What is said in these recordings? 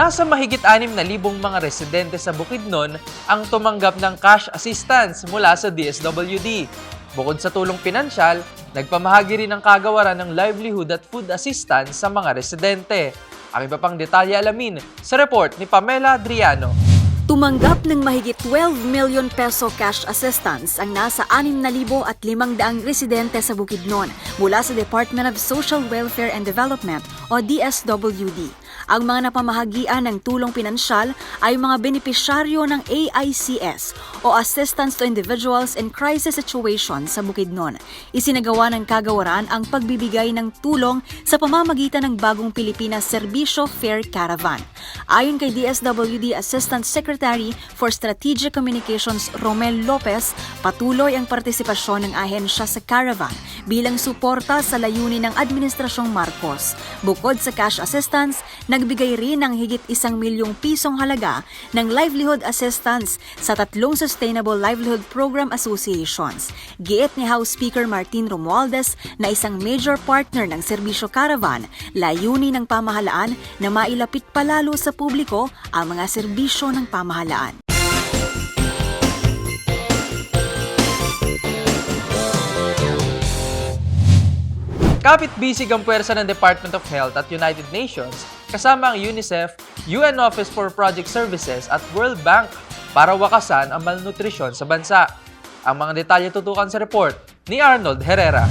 Nasa mahigit 6,000 mga residente sa Bukidnon ang tumanggap ng cash assistance mula sa DSWD. Bukod sa tulong pinansyal, nagpamahagi rin ng kagawaran ng livelihood at food assistance sa mga residente. Ang iba pang detalye alamin sa report ni Pamela Adriano. Tumanggap ng mahigit 12 million peso cash assistance ang nasa 6,500 residente sa Bukidnon mula sa Department of Social Welfare and Development o DSWD. Ang mga napamahagian ng tulong pinansyal ay mga benepisyaryo ng AICS o Assistance to Individuals in Crisis Situations sa Bukidnon. Isinagawa ng kagawaran ang pagbibigay ng tulong sa pamamagitan ng Bagong Pilipinas Serbisyo Fair Caravan. Ayon kay DSWD Assistant Secretary for Strategic Communications Romel Lopez, patuloy ang partisipasyon ng ahensya sa caravan bilang suporta sa layunin ng Administrasyong Marcos. Bukod sa cash assistance, nagbigay rin ng higit isang milyong pisong halaga ng livelihood assistance sa tatlong Sustainable Livelihood Program Associations. Giit ni House Speaker Martin Romualdez na isang major partner ng Serbisyo Caravan, layunin ng pamahalaan na mailapit palalo sa publiko ang mga serbisyo ng pamahalaan. Kapit-bisig ang puwersa ng Department of Health at United Nations kasama ang UNICEF, UN Office for Project Services at World Bank para wakasan ang malnutrisyon sa bansa. Ang mga detalye tutukan sa report ni Arnold Herrera.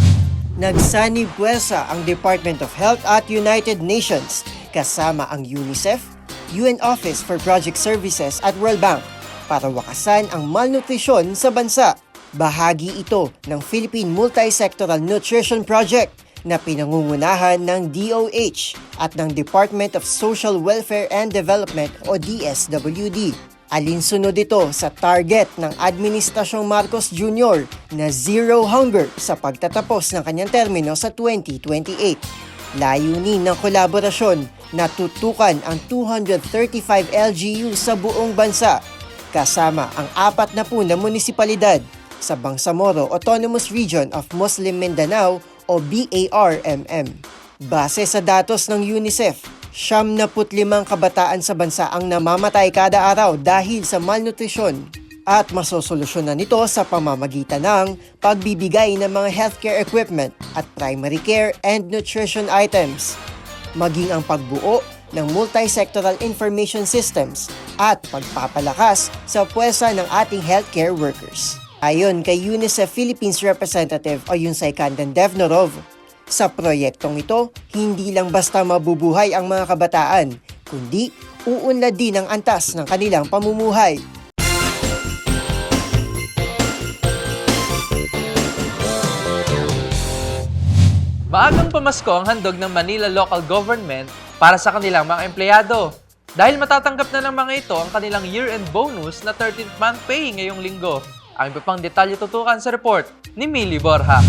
Nagsanib puwersa ang Department of Health at United Nations kasama ang UNICEF, UN Office for Project Services at World Bank para wakasan ang malnutrisyon sa bansa. Bahagi ito ng Philippine Multisectoral Nutrition Project na pinangungunahan ng DOH at ng Department of Social Welfare and Development o DSWD. Alinsunod ito sa target ng Administrasyong Marcos Jr. na zero hunger sa pagtatapos ng kanyang termino sa 2028. Layunin ng kolaborasyon na tutukan ang 235 LGU sa buong bansa kasama ang apat na po na munisipalidad sa Bangsamoro Autonomous Region of Muslim Mindanao o BARMM. Base sa datos ng UNICEF, siyam na putlimang kabataan sa bansa ang namamatay kada araw dahil sa malnutrisyon at masosolusyonan nito sa pamamagitan ng pagbibigay ng mga healthcare equipment at primary care and nutrition items, maging ang pagbuo ng multi-sectoral information systems at pagpapalakas sa puwersa ng ating healthcare workers. Ayon kay UNICEF Philippines Representative o Yunsay Kandan Devnorov, sa proyektong ito, hindi lang basta mabubuhay ang mga kabataan, kundi uunlad din ang antas ng kanilang pamumuhay. Maagang pamasko ang handog ng Manila Local Government para sa kanilang mga empleyado. Dahil matatanggap na ng mga ito ang kanilang year-end bonus na 13th month pay ngayong linggo. Ang iba pang detalye tutukan sa report ni Millie Borja.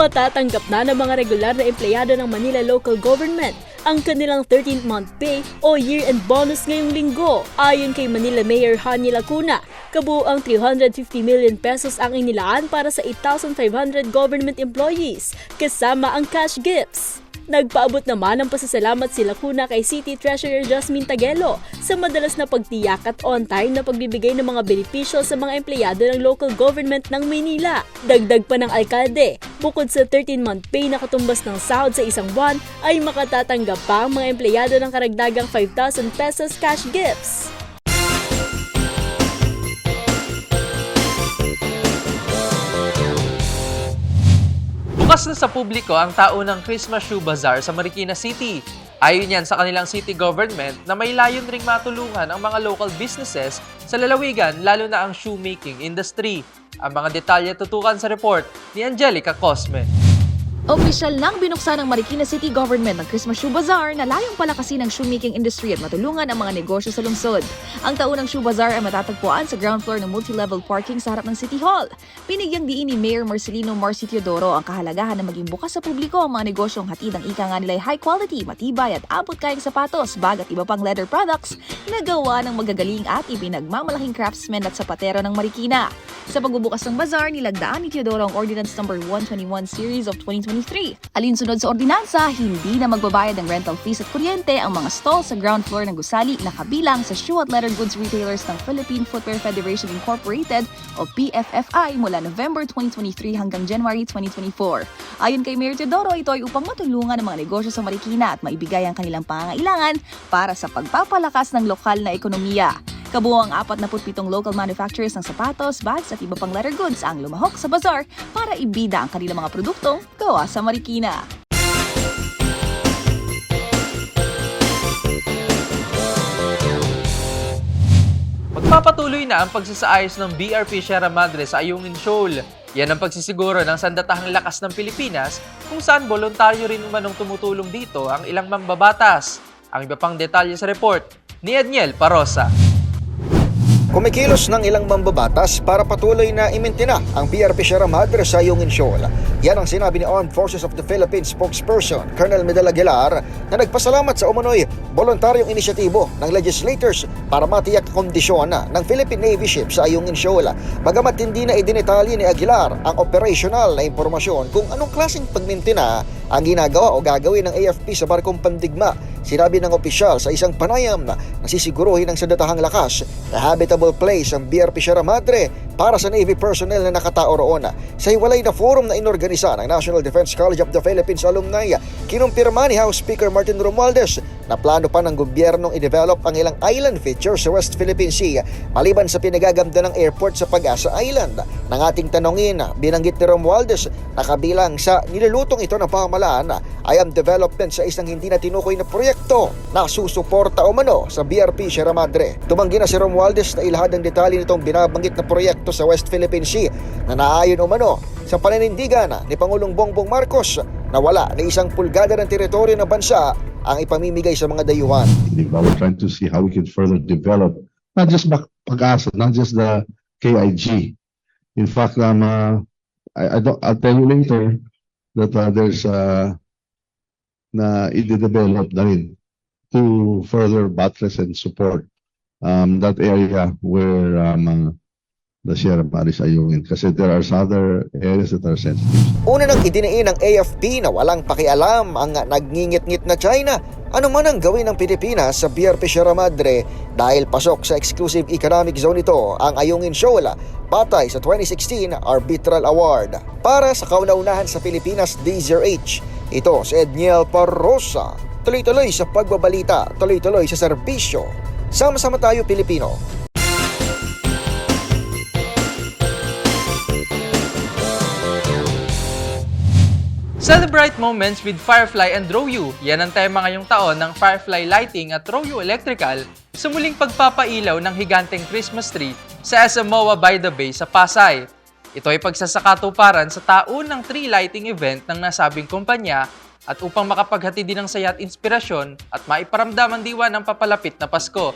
Matatanggap na ng mga regular na empleyado ng Manila Local Government ang kanilang 13th month pay o year-end bonus ngayong linggo ayon kay Manila Mayor Hani Lacuna. Kabuang 350 million pesos ang inilaan para sa 8,500 government employees, kasama ang cash gifts. Nagpaabot naman ng pasasalamat sila kuna kay City Treasurer Jasmine Tagelo sa madalas na pagtiyak at on-time na pagbibigay ng mga benepisyo sa mga empleyado ng local government ng Maynila. Dagdag pa ng alkalde, bukod sa 13-month pay na katumbas ng sahod sa isang buwan, ay makatatanggap pa ang mga empleyado ng karagdagang 5,000 pesos cash gifts. Bukas na sa publiko ang taunang Christmas Shoe Bazaar sa Marikina City. Ayon yan sa kanilang city government na may layon ring matulungan ang mga local businesses sa lalawigan lalo na ang shoemaking industry. Ang mga detalye tutukan sa report ni Angelica Cosme. Opisyal nang binuksan ng Marikina City Government ng Christmas Shoe Bazaar na layong palakasin ang shoemaking industry at matulungan ang mga negosyo sa lungsod. Ang taunang Shoe Bazaar ay matatagpuan sa ground floor ng multi-level parking sa harap ng City Hall. Pinigyang diin ni Mayor Marcelino Marci Teodoro ang kahalagahan na maging bukas sa publiko ang mga negosyong hatid ang ika nga nila ay high quality, matibay at abot kayang sapatos, bag at iba pang leather products na gawa ng magagaling at ibinagmamalaking craftsmen at sapatero ng Marikina. Sa pagbubukas ng bazaar, nilagdaan ni Teodoro ang Ordinance No. 121 Series of 2023. Alinsunod sa ordinansa, hindi na magbabayad ng rental fees at kuryente ang mga stall sa ground floor ng gusali na kabilang sa shoe at leather goods retailers ng Philippine Footwear Federation Incorporated o PFFI mula November 2023 hanggang January 2024. Ayon kay Mayor Teodoro, ito ay upang matulungan ang mga negosyo sa Marikina at maibigay ang kanilang pangangailangan para sa pagpapalakas ng lokal na ekonomiya. Kabuang 47 local manufacturers ng sapatos, bags at iba pang leather goods ang lumahok sa bazaar para ibida ang kanilang mga produktong gawa sa Marikina. Magpapatuloy na ang pagsasaayos ng BRP Sierra Madre sa Ayungin Shoal. Yan ang pagsisiguro ng sandatahang lakas ng Pilipinas kung saan voluntaryo rin umanong tumutulong dito ang ilang mambabatas. Ang iba pang detalye sa report ni Edniel Parosa. Kumikilos ng ilang mambabatas para patuloy na imintina ang PRP Sierra Madre sa Yungin Shoal. Yan ang sinabi ni Armed Forces of the Philippines spokesperson Colonel Medal Aguilar na nagpasalamat sa umano'y voluntaryong inisyatibo ng legislators para matiyak kondisyon ng Philippine Navy ship sa Ayungin Shoal. Bagamat hindi na idinetali ni Aguilar ang operational na impormasyon kung anong klaseng pagmintina ang ginagawa o gagawin ng AFP sa barkong pandigma. Sinabi ng opisyal sa isang panayam na nasisiguruhin ang sandatahang lakas na habitable place ang BRP Sierra Madre para sa Navy personnel na nakatao roon. Sa hiwalay na forum na inorganisa ng National Defense College of the Philippines alumni, kinumpirma ni House Speaker Martin Romualdez na plano pa ng gobyernong i-develop ang ilang island features sa West Philippine Sea maliban sa pinagaganda ng airport sa Pag-asa Island. Nang ating tanongin, binanggit ni Romualdez na kabilang sa nilulutong ito ng pamahalaan ay ang development sa isang hindi na tinukoy na proyekto na susuporta o mano sa BRP Sierra Madre. Tumanggi na si Romualdez na ilahad ang detalye nitong binabanggit na proyekto sa West Philippine Sea na naayon umano sa paninindigan ni Pangulong Bongbong Marcos na wala na isang pulgada ng teritoryo ng bansa ang ipamimigay sa mga dayuhan. We're trying to see how we can further develop not just Pag-asa, not just the KIG. In fact, um, uh, I, I don't, I'll tell you later that uh, there's uh, na i-develop na rin to further buttress and support um, that area where um, uh, the Sierra Madre is ayungin. Kasi there are other areas that are sensitive. Una nang idiniin ng AFP na walang pakialam ang nagngingit-ngit na China ano man ang gawin ng Pilipinas sa BRP Sierra Madre dahil pasok sa exclusive economic zone ito ang Ayungin Shoal batay sa 2016 Arbitral Award. Para sa kauna-unahan sa Pilipinas DZRH, ito si Edniel Parrosa. Tuloy-tuloy sa pagbabalita, tuloy-tuloy sa serbisyo. Sama-sama tayo Pilipino. Celebrate moments with Firefly and Royu. Yan ang tema ngayong taon ng Firefly Lighting at Royu Electrical sa muling pagpapailaw ng higanteng Christmas tree sa SMOA by the Bay sa Pasay. Ito ay pagsasakatuparan sa taunang tree lighting event ng nasabing kumpanya at upang makapaghati din ng saya at inspirasyon at maiparamdam ang diwa ng papalapit na Pasko.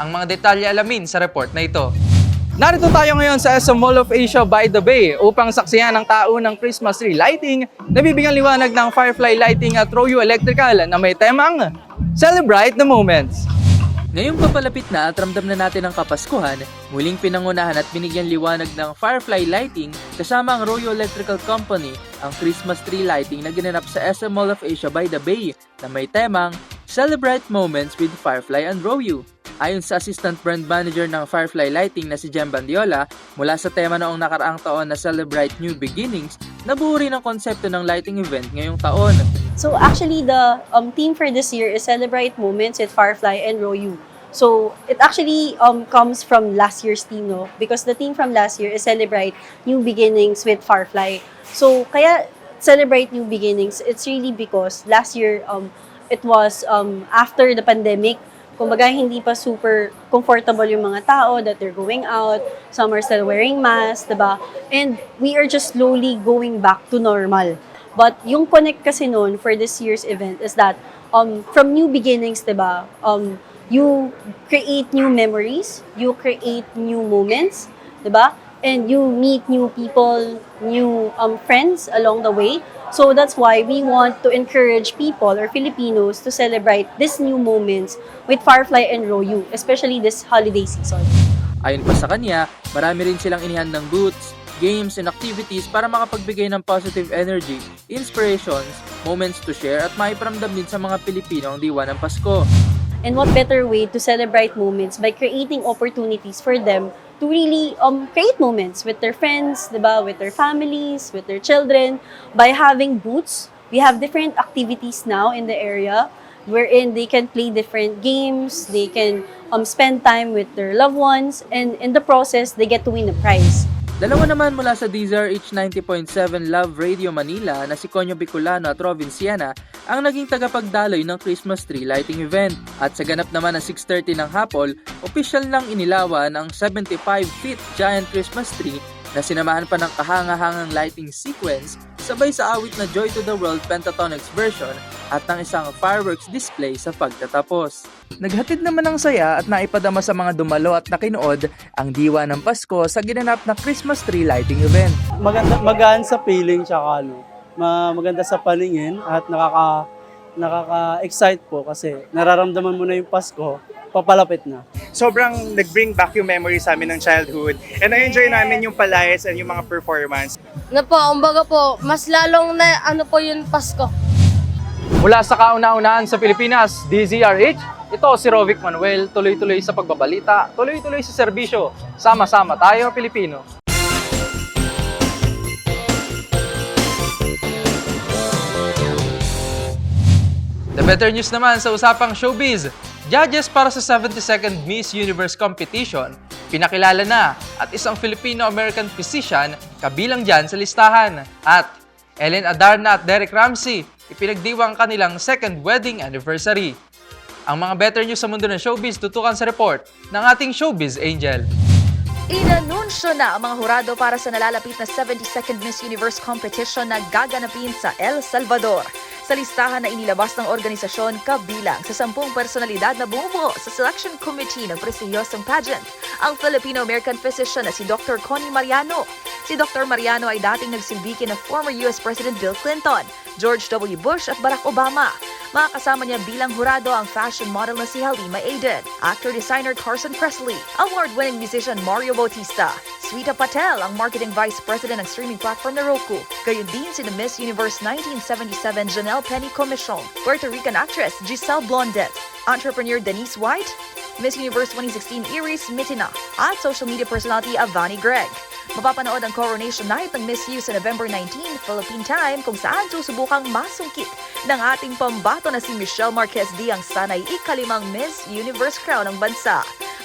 Ang mga detalye alamin sa report na ito. Narito tayo ngayon sa SM Mall of Asia by the Bay upang saksiyan ang taunang Christmas tree lighting na bibigyan liwanag ng Firefly Lighting at Royo Electrical na may temang Celebrate the Moments. Ngayong papalapit na at ramdam na natin ang Kapaskuhan, muling pinangunahan at binigyan liwanag ng Firefly Lighting kasama ang Royo Electrical Company ang Christmas tree lighting na ginanap sa SM Mall of Asia by the Bay na may temang Celebrate Moments with Firefly and Royo. Ayon sa Assistant Brand Manager ng Firefly Lighting na si Jem Bandiola, mula sa tema noong nakaraang taon na Celebrate New Beginnings, nabuo rin ang konsepto ng lighting event ngayong taon. So actually, the um, theme for this year is celebrate moments with Firefly and Royu. So it actually um, comes from last year's theme, no? Because the theme from last year is celebrate new beginnings with Firefly. So kaya celebrate new beginnings. It's really because last year um, it was um, after the pandemic. Kumbaga, hindi pa super comfortable yung mga tao that they're going out. Some are still wearing masks, diba? And we are just slowly going back to normal. But yung connect kasi noon for this year's event is that um, from new beginnings, diba, um, you create new memories, you create new moments, diba? And you meet new people, new um, friends along the way. So that's why we want to encourage people or Filipinos to celebrate these new moments with Firefly and Royu, especially this holiday season. Ayon pa sa kanya, marami rin silang inihandang booths, games, and activities para makapagbigay ng positive energy, inspirations, moments to share at maiparamdam din sa mga Pilipino ang diwa ng Pasko. And what better way to celebrate moments by creating opportunities for them to really um, create moments with their friends, diba? with their families, with their children, by having booths. We have different activities now in the area wherein they can play different games, they can um, spend time with their loved ones, and in the process, they get to win a prize. Dalawa naman mula sa DZRH 90.7 Love Radio Manila na si Conyo Bicolano at Robin Siena ang naging tagapagdaloy ng Christmas tree lighting event. At sa ganap naman ng 6.30 ng hapon, opisyal nang inilawan ang 75 feet giant Christmas tree na sinamahan pa ng kahanga-hangang lighting sequence sabay sa awit na Joy to the World Pentatonix version at ng isang fireworks display sa pagtatapos. Naghatid naman ng saya at naipadama sa mga dumalo at nakinood ang diwa ng Pasko sa ginanap na Christmas tree lighting event. maganda magaan sa feeling tsaka ano, ma- maganda sa paningin at nakaka nakaka-excite po kasi nararamdaman mo na yung Pasko, papalapit na. sobrang nag-bring back yung memory sa amin ng childhood. And na-enjoy namin yung palayas and yung mga performance. na po, umbaga po, mas lalong na ano po yung Pasko. Mula sa kauna-unahan sa Pilipinas, DZRH, ito si Rovic Manuel, tuloy-tuloy sa pagbabalita, tuloy-tuloy sa serbisyo. Sama-sama tayo, Pilipino. The better news naman sa usapang showbiz. Judges para sa 72nd Miss Universe competition, pinakilala na at isang Filipino-American physician kabilang dyan sa listahan. At Ellen Adarna at Derek Ramsey, ipinagdiwang kanilang second wedding anniversary. Ang mga better news sa mundo ng showbiz tutukan sa report ng ating showbiz angel. Inanunsyo na ang mga hurado para sa nalalapit na 72nd Miss Universe competition na gaganapin sa El Salvador. Sa listahan na inilabas ng organisasyon kabilang sa sampung personalidad na bumubuo sa selection committee ng prestigyosong pageant, ang Filipino-American physician na si Dr. Connie Mariano. Si Dr. Mariano ay dating nagsilbi kina former US President Bill Clinton, George W. Bush at Barack Obama. Makakasama niya bilang hurado ang fashion model na si Halima Aden, actor-designer Carson Presley, award-winning musician Mario Bautista, Sweeta Patel ang marketing vice president ng streaming platform na Roku, gayon din si the Miss Universe 1977 Janelle Penny Commission, Puerto Rican actress Giselle Blondet, entrepreneur Denise White, Miss Universe 2016 Iris Mitina, at social media personality Avani Greg. Mapapanood ang coronation night ng Miss U sa November 19, Philippine Time, kung saan susubukang masungkit ng ating pambato na si Michelle Marquez D ang sanay ikalimang Miss Universe crown ng bansa.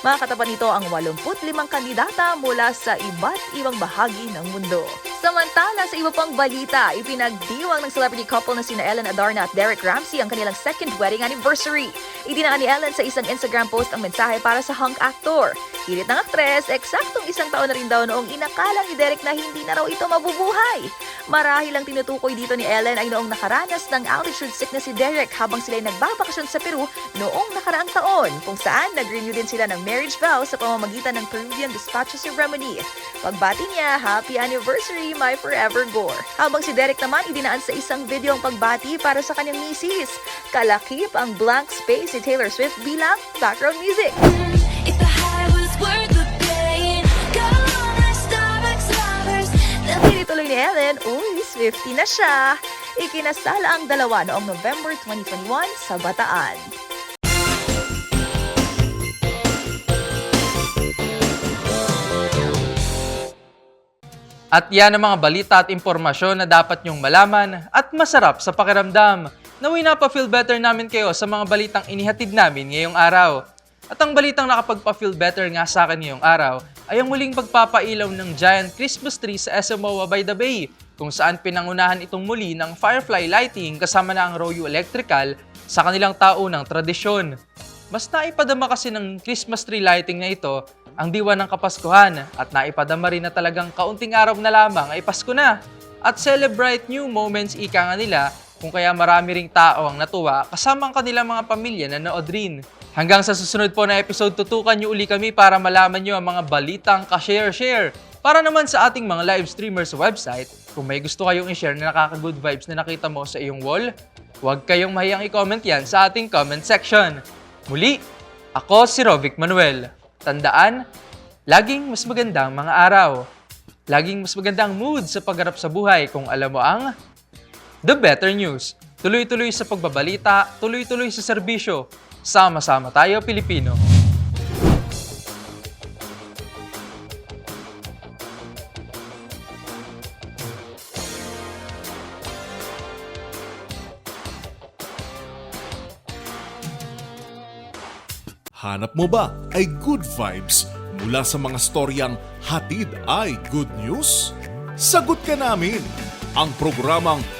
Makakatapat nito ang 85 kandidata mula sa iba't ibang bahagi ng mundo. Samantala sa iba pang balita, ipinagdiwang ng celebrity couple na sina Ellen Adarna at Derek Ramsey ang kanilang second wedding anniversary. Idinaan ni Ellen sa isang Instagram post ang mensahe para sa hunk actor. Hilit ng aktres, eksaktong isang taon na rin daw noong inakala ni Derek na hindi na raw ito mabubuhay. Marahil ang tinutukoy dito ni Ellen ay noong nakaranas ng altitude sickness si Derek habang sila'y nagbabakasyon sa Peru noong nakaraang taon, kung saan nag-renew din sila ng marriage vow sa pamamagitan ng Peruvian despacho ceremony. Pagbati niya, happy anniversary My Forever Gore. Habang si Derek naman idinaan sa isang video ang pagbati para sa kanyang misis. Kalakip ang blank space si Taylor Swift bilang background music. Tinituloy ni Ellen, uy, Swifty na siya. Ikinasala ang dalawa noong November 2021 sa Bataan. At yan ang mga balita at impormasyon na dapat nyong malaman at masarap sa pakiramdam. Naway nappa-feel better namin kayo sa mga balitang inihatid namin ngayong araw. At ang balitang nakapagpa-feel better nga sa akin ngayong araw ay ang muling pagpapailaw ng giant Christmas tree sa SMOA by the Bay kung saan pinangunahan itong muli ng firefly lighting kasama na ang Royo Electrical sa kanilang taunang tradisyon. Mas naipadama kasi ng Christmas tree lighting na ito ang diwa ng Kapaskuhan at naipadama rin na talagang kaunting araw na lamang ay Pasko na at celebrate new moments ika nga nila kung kaya marami ring tao ang natuwa kasama ang kanilang mga pamilya na nood rin. Hanggang sa susunod po na episode, tutukan nyo uli kami para malaman nyo ang mga balitang ka-share-share. Para naman sa ating mga live streamers website, kung may gusto kayong i-share na nakaka-good vibes na nakita mo sa iyong wall, huwag kayong mahiyang i-comment yan sa ating comment section. Muli, ako si Rovic Manuel. Tandaan, laging mas magandang mga araw. Laging mas magandang mood sa pagharap sa buhay kung alam mo ang The Better News. Tuloy-tuloy sa pagbabalita, tuloy-tuloy sa serbisyo. Sama-sama tayo, Pilipino. Hanap mo ba ay good vibes mula sa mga storyang hatid ay good news? Sagot ka namin! Ang programang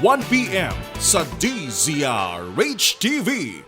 1pm sa DZRH TV.